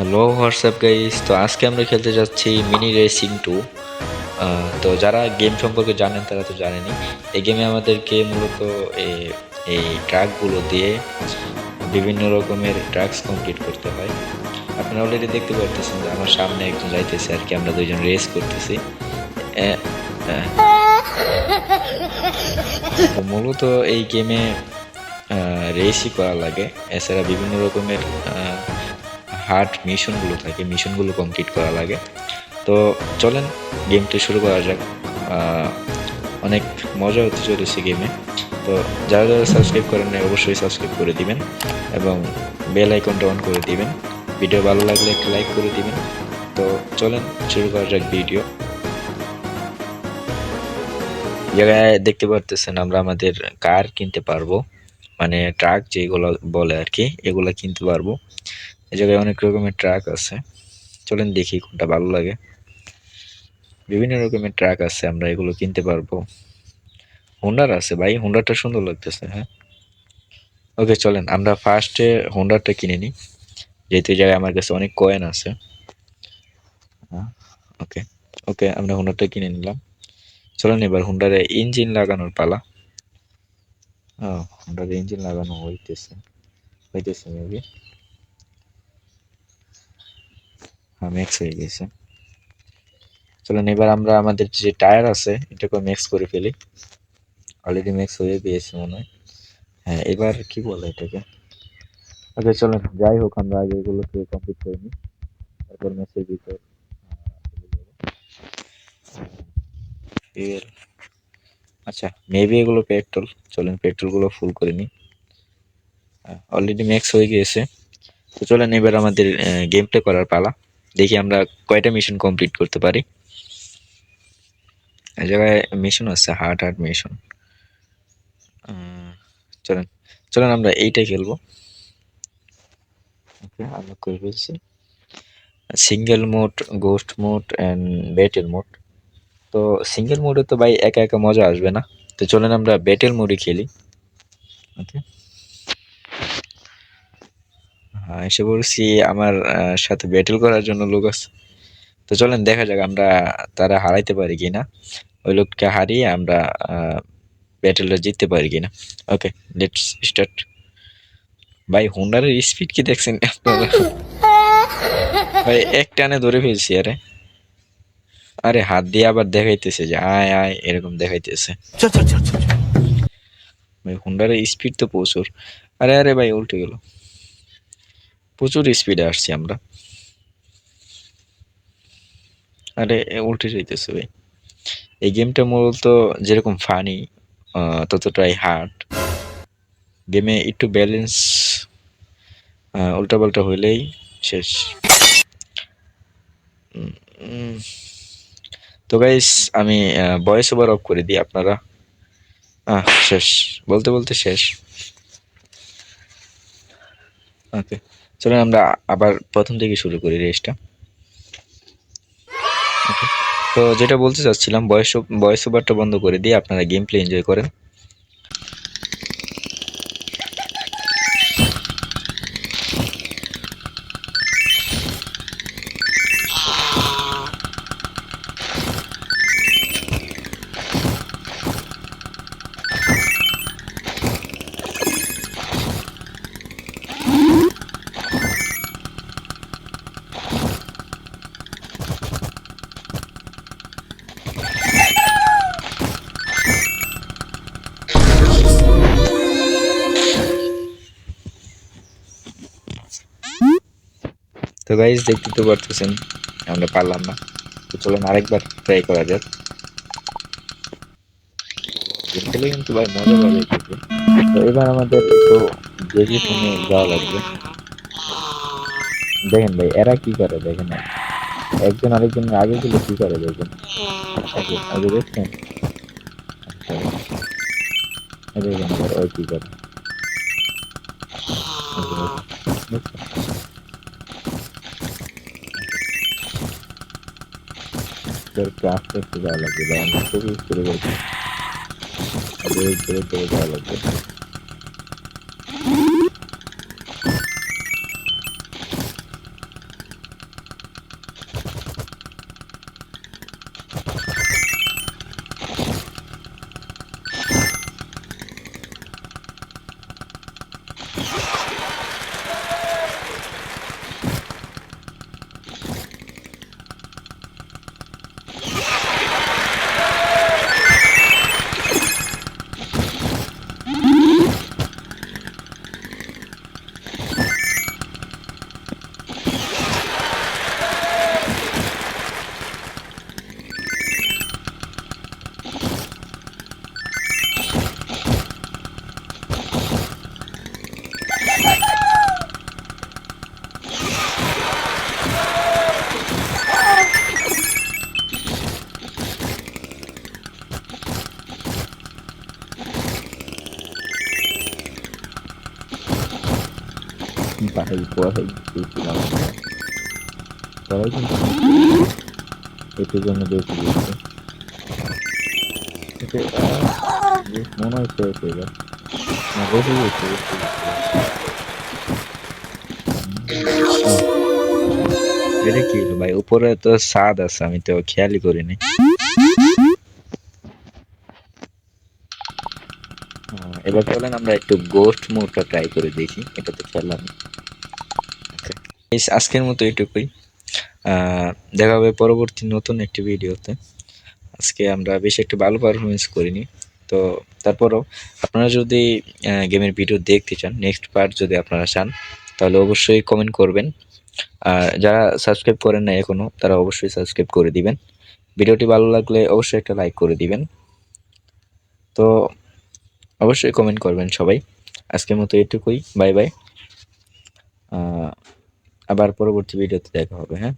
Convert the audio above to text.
Hello WhatsApp guys তো আজকে আমরা খেলতে যাচ্ছি মিনি রেসিং টু তো যারা গেম সম্পর্কে জানেন, তারা তো জানেনই। এই গেমে আমাদেরকে মূলত এই ট্রাকগুলো দিয়ে বিভিন্ন রকমের ট্রাকস কমপ্লিট করতে হয়। আপনারা অলরেডি দেখতে পারতেছেন যে আমার সামনে একজন যাইতেছে আর কি, আমরা দুইজন রেস করতেছি। তো মূলত এই গেমে রেসই করা লাগে। এছাড়া বিভিন্ন রকমের হার্ড মিশনগুলো থাকে, মিশনগুলো কমপ্লিট করা লাগে। তো চলেন গেমটি শুরু করা যাক। অনেক মজা হতে চলেছে গেমে তো যারা যারা সাবস্ক্রাইব করেন নাই, অবশ্যই সাবস্ক্রাইব করে দিবেন এবং বেল আইকনটা অন করে দিবেন। ভিডিও ভালো লাগলে একটা লাইক করে দিবেন। তো চলেন, শুরু করা যাক ভিডিও জায়গায় দেখতে পারতেছেন আমরা আমাদের কার কিনতে পারব? মানে ট্রাক যেগুলো বলে আর কি, এগুলো কিনতে পারব। এই জায়গায় অনেক রকমের ট্রাক আছে। চলেন দেখি কোনটা ভালো লাগে। বিভিন্ন রকমের ট্রাক আছে, আমরা এগুলো কিনতে পারব। হোন্ডার আছে ভাই, হোন্ডারটা সুন্দর লাগতেছে হ্যাঁ? ওকে, চলেন, আমরা ফার্স্টে হোন্ডারটা কিনে নিই। যেহেতু এই জায়গায় আমার কাছে অনেক কয়েন আছে। ওকে ওকে, আমরা হোন্ডারটা কিনে নিলাম। চলেন এবার হোন্ডারে ইঞ্জিন লাগানোর পালা। ও হোন্ডারে ইঞ্জিন লাগানো হইতেছে হইতেছে মেবি হ্যাঁ ম্যাক্স হয়ে গেছে। চলেন, এবার আমরা আমাদের যে টায়ার আছে, এটাকে মিক্স করে ফেলি। অলরেডি মিক্স হয়ে গিয়েছে মনে হয়। হ্যাঁ এবার কি বলে এটাকে? ওকে চলেন, যাই হোক, আমরা আগে এগুলোকে কমপ্লিট করে নিই। তারপর ম্যাচের ভিতর আচ্ছা মেবি এগুলো পেট্রোল চলেন পেট্রোলগুলো ফুল করে নিই। অলরেডি ম্যাক্স হয়ে গিয়েছে। তো চলেন, এবার আমাদের গেম প্লে করার পালা। দেখি আমরা কয়টা মিশন কমপ্লিট করতে পারি। এই জায়গায় মিশন আছে হার্ট হার্ড মিশন চলেন চলেন আমরা এইটাই খেলব। Okay single mode ghost mode and battle mode তো সিঙ্গেল মোডে তো ভাই একা একা মজা আসবে না। তো চলেন আমরা ব্যাটেল মোডে খেলি। ওকে এসে বলছি আমার সাথে ব্যাটেল করার জন্য লোক আছে। তো চলেন দেখা যাক আমরা তারা হারাইতে পারি কিনা। ওই লোককে হারিয়ে আমরা ব্যাটেলটা জিততে পারি কিনা। ওকে লেটস স্টার্ট ভাই হোন্ডারের স্পিড কি দেখছেন আপনারা? ভাই এক টানে ধরে ফেলছি আরে। আরে হাত দিয়ে আবার দেখাইতেছে যে আয় আয় এরকম দেখাইতেছে। ভাই হোন্ডারের স্পিড তো প্রচুর। আরে আরে ভাই উল্টে গেল। প্রচুর স্পিডে আসছি আমরা। আরে উল্টে যাইতেছে ভাই এই গেমটা মূলত যেরকম ফানি ততটাই হার্ড গেমে একটু ব্যালেন্স উল্টাপাল্টা হইলেই শেষ। তো গাইস আমি ভয়েস ওভার অফ করে দিই আপনারা। শেষ। বলতে বলতে শেষ। ওকে। চলুন আমরা আবার প্রথম থেকে শুরু করি রেসটা। তো যেটা বলতে চাচ্ছিলাম বয়স বয়স ওভারটা বন্ধ করে দিয়ে আপনারা গেম প্লে এনজয় করেন। তো গাইজ দেখতে তো পারতেছেন আমরা পারলাম না। তো চলুন আরেকবার ট্রাই করা যাক। গেম খেলে কিন্তু ভাই মজা পাবে কিন্তু। তো এবার আমাদের একটু দেখে শুনে যাওয়া লাগবে। দেখেন ভাই এরা কি করে? দেখেন না একজন আরেকজনের আগে গেলে কি করে দেখেন? আগে আগে দেখছেন? আচ্ছা, এই দেখেন এবার ওই কি করে? এই যে দেখেন, দেখছেন? একটু আস্তে আস্তে যাওয়া লাগবে বা যাওয়া লাগবে কুয়াশায় গেছিলাম তারাই কিন্তু এটার জন্য বেশি বেশ মনে হয় শেষ হয়ে না বেশি। হুম। এটা কি ভাই উপরে তো ছাদ আছে আমি তো খেয়ালই করিনি এবার চলেন আমরা একটু গোস্ট মোডটা ট্রাই করে দেখি এটা তো খেললাম আজকের মতো এটুকুই। দেখা হবে পরবর্তী নতুন একটি ভিডিওতে। আজকে আমরা বেশ একটু ভালো পারফরমেন্স করিনি। তো তারপরও আপনারা যদি গেমের ভিডিও দেখতে চান নেক্সট পার্ট যদি আপনারা চান, তাহলে অবশ্যই কমেন্ট করবেন। আর যারা সাবস্ক্রাইব করেন না এখনও তারা অবশ্যই সাবস্ক্রাইব করে দিবেন। ভিডিওটি ভালো লাগলে অবশ্যই একটা লাইক করে দিবেন। তো অবশ্যই কমেন্ট করবেন সবাই। আজকের মতো এটুকুই। বাই বাই আবার পরবর্তী ভিডিওতে দেখা হবে হ্যাঁ?